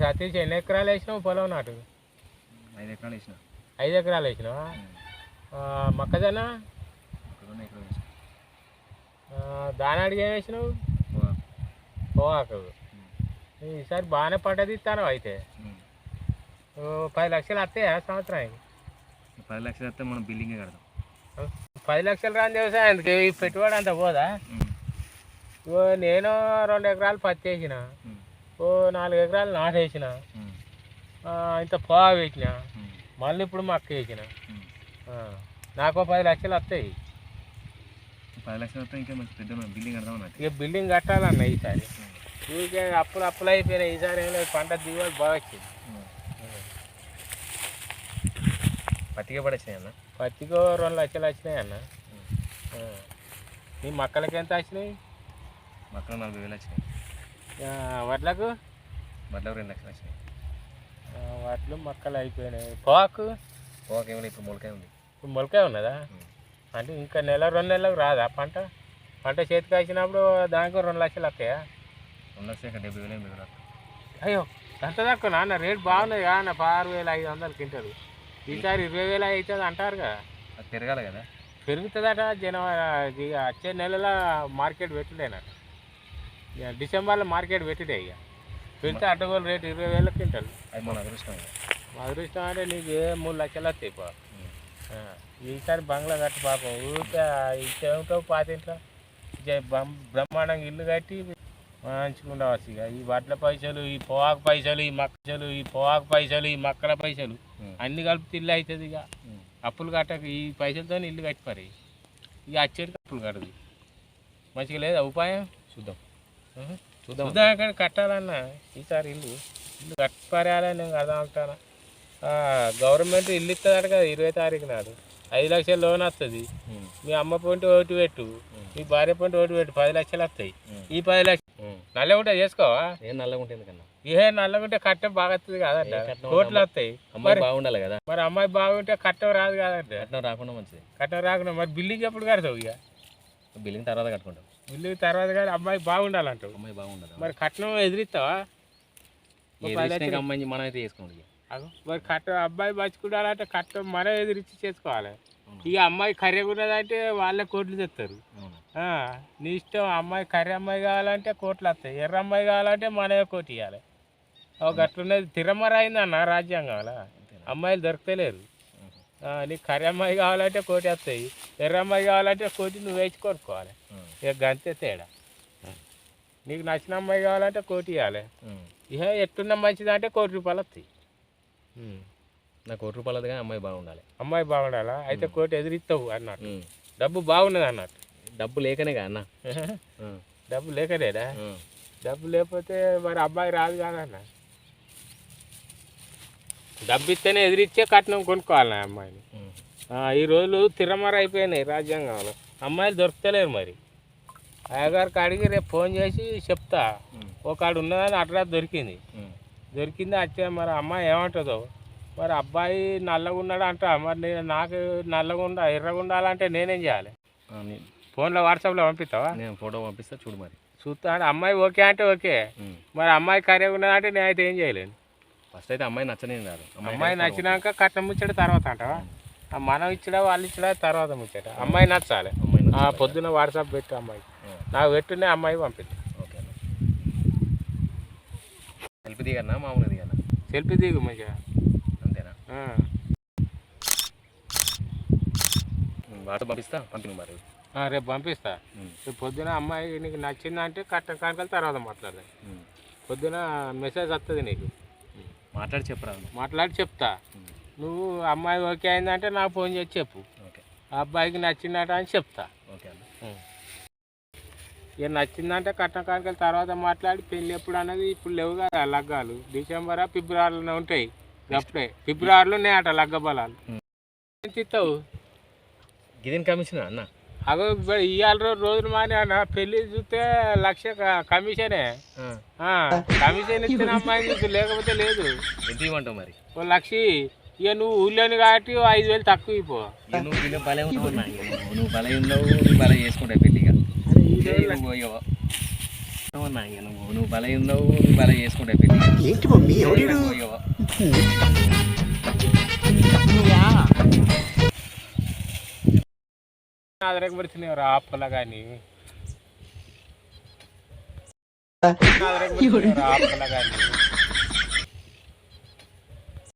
సతీష్ ఎన్ని ఎకరాలు వేసినావు పొలం నాటు? ఐదు ఎకరాలు వేసిన. ఐదు ఎకరాలు వేసినావా? మొక్కజొన్న? దాని అడిగి ఏం వేసినావు. పోవాకు. ఈసారి బాగానే పంట తీస్తాను అయితే? పది లక్షలు వస్తాయా సంవత్సరానికి? పది లక్షలు వస్తే మనం బిల్డింగే కడతాం. పది లక్షలు రాని వ్యవసాయానికి పెట్టుబడి అంత పోదా? నేను రెండు ఎకరాలు పత్తి వేసిన. ఓ నాలుగు ఎకరాలు నాటు వేసిన ఉమ్. ఆ, ఇంత పోగా వేసిన. మళ్ళీ ఇప్పుడు మక్క వేసిన. నాకు పది లక్షలు వస్తాయి. పది లక్షలు వస్తే ఇంకా మంచి పెద్ద మనం బిల్డింగ్ ఇక బిల్డింగ్ కట్టాలన్న ఈసారి. ఊరికే అప్పులు అప్పులు అయిపోయినాయి ఈసారి ఏం లేదు పంట దిగుబడి బాగా వచ్చింది. పత్తికే పడేసినాయి అన్న? పత్తికో రెండు లక్షలు వచ్చినాయి అన్న. నీ మొక్కలకి ఎంత వచ్చినాయి? మొక్కలు నలభై వేలు వచ్చినాయి. వడ్లకు? బట్టలు రెండు లక్షలు వచ్చినాయి. వడ్లు మొక్కలు అయిపోయినాయి. పోకు? పొగాకు ఏమైనా ఇప్పుడు మొలకాయ ఉంది. ఇప్పుడు మొలకాయ ఉన్నదా. అంటే ఇంకా నెల రెండు నెలలకు రాదా పంట? పంట చేతికి వచ్చినప్పుడు దానికి రెండు లక్షలు వస్తాయా? రెండు లక్షలు డెబ్బై వేలు వస్తాయి. అయ్యో అంత తక్కువ నాన్న? రేట్ బాగున్నది కానీ ఆరు వేల ఐదు వందలు క్వింటలు. ఈసారి ఇరవై వేలు అవుతుంది అంటారుగా. అది పెరగాలి కదా. పెరుగుతుందట జనవరి వచ్చే నెలలో మార్కెట్ పెట్టుడేనట ఇక డిసెంబర్లో మార్కెట్ పెట్టుడే ఇక పెడితే అడ్డగోలు రేటు ఇరవై వేల క్వింటల్ అది మన అదృష్టం. మా అదృష్టం అంటే నీకు ఏ మూడు లక్షలు వస్తాయి. ఆ, ఈసారి బంగ్లా కట్టి పాపం ఊరికే ఇచ్చేమిటో పాతింట్లో బ్రహ్మాండంగా ఇల్లు కట్టి మంచిగా ఉండవచ్చు ఇక ఈ వడ్ల పైసలు ఈ పొగాకు పైసలు ఈ మక్కలు ఈ పొగాకు పైసలు ఈ మక్కల పైసలు. అన్ని కలిపి ఇల్లు అవుతుంది ఇక. అప్పులు కట్టక ఈ పైసలతో ఇల్లు కట్టిపారు ఇక వచ్చేటికి అప్పులు కట్టదు మంచిగా లేదా ఉపాయం చూద్దాం. చూద్దాం చూద్దాం. ఎక్కడ కట్టాలన్నా ఈసారి ఇల్లు. ఇల్లు కట్టిపారేయాలని నేను కదా అంటాను గవర్నమెంట్ ఇల్లు ఇస్తుందట కదా ఇరవై తారీఖు నాడు. ఐదు లక్షల లోన్ వస్తుంది. మీ అమ్మ పొంటి ఓటు పెట్టు. మీ భార్య పొంటి ఓటు పెట్టు. పది లక్షలు వస్తాయి. ఈ పది లక్షలు. నల్లగుంటే చేసుకోవా? ఏం నల్లగా ఉంటుంది కన్నా ఏ నల్లగుంటే కట్టం బాగా వస్తుంది కట్నం కోట్లు వస్తాయి. అమ్మాయి బాగుండాలి కదా. మరి అమ్మాయి బాగుంటే కట్టం రాదు కదంట. కట్నం రాకుండా మంచిది. కట్టం రాకుండా మరి బిల్డింగ్ ఎప్పుడు కడతావు ఇక? బిల్డింగ్ తర్వాత కట్టుకుంటాం. బిల్డింగ్ తర్వాత కానీ అమ్మాయి బాగుండాలంటావు. అమ్మాయి బాగుండదు మరి కట్నం ఎదిరిస్తావా? అమ్మాయి మనం అయితే చేసుకోండి మరి కట్నం అబ్బాయి బతుకుండాలంటే కట్నం మనం ఎదిరించి చేసుకోవాలి. ఇక అమ్మాయి కర్రెగా ఉన్నదంటే వాళ్ళే కోట్లు తెస్తారు. నీ ఇష్టం అమ్మాయి కర్రె అమ్మాయి కావాలంటే కోట్లు వస్తాయి. ఎర్ర అమ్మాయి కావాలంటే మనమే కోటి ఇవ్వాలి. ఒక అట్లున్నది తిరమర అయిందన్న రాజ్యాంగంలో. అమ్మాయిలు దొరకలేరు. నీకు కర్రె అమ్మాయి కావాలంటే కోటి వస్తాయి. ఎర్ర అమ్మాయి కావాలంటే కోటి నువ్వు వేసి కొనుక్కోవాలి. ఇక గంతే తేడా. నీకు నచ్చిన అమ్మాయి కావాలంటే కోటి ఇవ్వాలి. ఇక ఎట్టున్న మంచిది అంటే కోటి రూపాయలు వస్తాయి. నాకు కోటి రూపాయలది కానీ అమ్మాయి బాగుండాలి. అమ్మాయి బాగుండాలా? అయితే కోటి ఎదిరిస్తావు అన్నట్టు. డబ్బు బాగున్నది అన్నట్టు. డబ్బు లేకనే అన్న. డబ్బు లేకనేదా. డబ్బు లేకపోతే మరి అబ్బాయి రాదు కాదన్న డబ్బు ఇస్తేనే ఎదిరిచ్చే కట్నం కొనుక్కోవాలి నా అమ్మాయిని. ఈ రోజులు తిరమర అయిపోయినాయి రాజ్యాంగంలో. అమ్మాయిలు దొరుకుతలేరు మరి. అయ్యగారికి అడిగి రేపు ఫోన్ చేసి చెప్తా. ఉమ్. ఒకడు ఉన్నదని అట్లా దొరికింది. దొరికింది వచ్చే మరి అమ్మాయి ఏమంటుందో. మరి అబ్బాయి నల్లగా ఉన్నాడు అంట. మరి నేను నాకు నల్లగా ఉండ ఎర్రగా ఉండాలంటే నేనేం చేయాలి ఫోన్లో వాట్సాప్లో పంపిస్తావా? నేను ఫోటో పంపిస్తా చూడు మరి. చూస్తా అంటే అమ్మాయి ఓకే అంటే ఓకే. మరి అమ్మాయి కర్రెగా ఉన్నదంటే నేనైతే ఏం చేయలేను. ఫస్ట్ అయితే అమ్మాయి నచ్చనే రాదు అమ్మాయి నచ్చినాక కట్నం ముచ్చట తర్వాత అంటావా మనం ఇచ్చడా వాళ్ళు ఇచ్చడా తర్వాత ముచ్చట. అమ్మాయి నచ్చాలి. అమ్మాయి ఆ నచ్చాలి. పొద్దున వాట్సాప్ పెట్టు అమ్మాయి నాకు పెట్టునే అమ్మాయి అన్న. సెల్ఫీ దిగన్నా? మామూలుగా దిగన్నా? సెల్ఫీ దిగు మంచిగా. అంతేనా? వాట్సాప్ పంపిస్తా? పంపిణీ మరి. రేపు పంపిస్తా. రేపు పొద్దున అమ్మాయి నీకు నచ్చిందంటే కట్ట కానుకల తర్వాత మాట్లాడదాం. పొద్దున మెసేజ్ వస్తుంది నీకు. మాట్లాడి చెప్పరా మాట్లాడి చెప్తా. నువ్వు అమ్మాయి ఓకే అయిందంటే నాకు ఫోన్ చేసి చెప్పు. అబ్బాయికి నచ్చిందట అని చెప్తా. ఓకే ఇక నచ్చిందంటే కట్నం కానుకల తర్వాత మాట్లాడి పెళ్ళి ఎప్పుడు అన్నది ఇప్పుడు లేవు కదా లగ్గాలు. డిసెంబర్ ఫిబ్రవరిలో ఉంటాయి. అప్పుడే. ఫిబ్రవరిలోనే అట లగ్గ బలాలు. ఇస్తావు గిదిన్ కమిషన్ అన్న? అగో ఇవాళ రోజు రోజులు మాని అన్న. పెళ్ళి చూస్తే లక్ష కమిషనే. కమిషన్ ఇచ్చిన అమ్మాయి చూసి లేకపోతే లేదు. ఎంత ఇవ్వమంటావు మరి? ఓ లక్ష ఇక నువ్వు ఊళ్ళోని కాబట్టి ఐదు వేలు తక్కువ ఇపో నువ్వు భలే భలే ఉన్నావు నువ్వు భలే చేసుకుంటావు నువ్వు నువ్వు భలే ఉన్నావు నువ్వు పెళ్ళిగా ఏంటి మమ్మీ ఆపల కానీ అదరగబడుతున్నాయి ఆపల కానీ